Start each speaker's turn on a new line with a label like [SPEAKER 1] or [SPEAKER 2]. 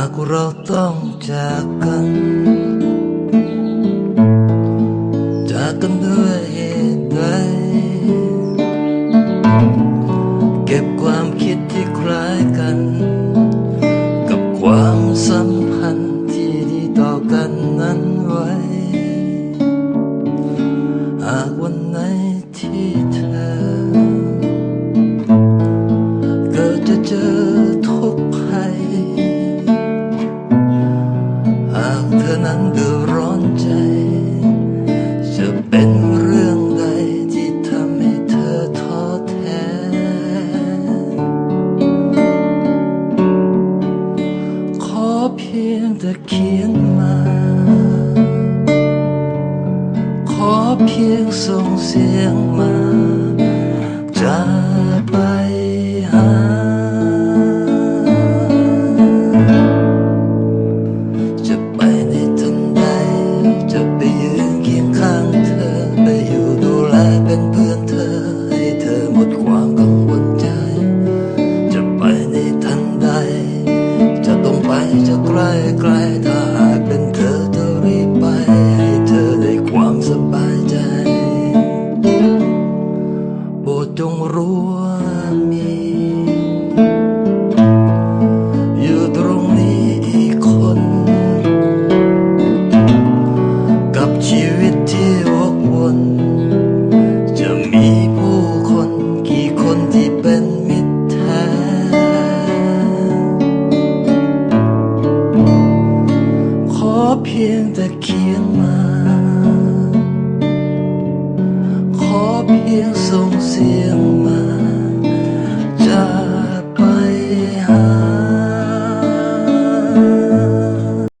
[SPEAKER 1] ากเราต้องจากกัน จากกันด้วยเหตุใด เก็บความคิดที่คล้ายกัน กับความสัมพันธ์ที่ดีต่อกันนั้นไว้ หากวันไหนที่เธอ เกิดจะเจอ เพียงแต่เขียนมา ขอเพียงส่งเสียงมา จะไปหา จะไปในทันใด จะไปยืนเคียงข้างเธอ ไปอยู่ดูแลเป็นเพื่อนเธอ รู้ว่ามี อยู่ตรงนี้อีกคน กับชีวิตที่วกวน จะมีผู้คนกี่คนที่เป็นมิตรแท้ ขอเพียงแต่เขียนมา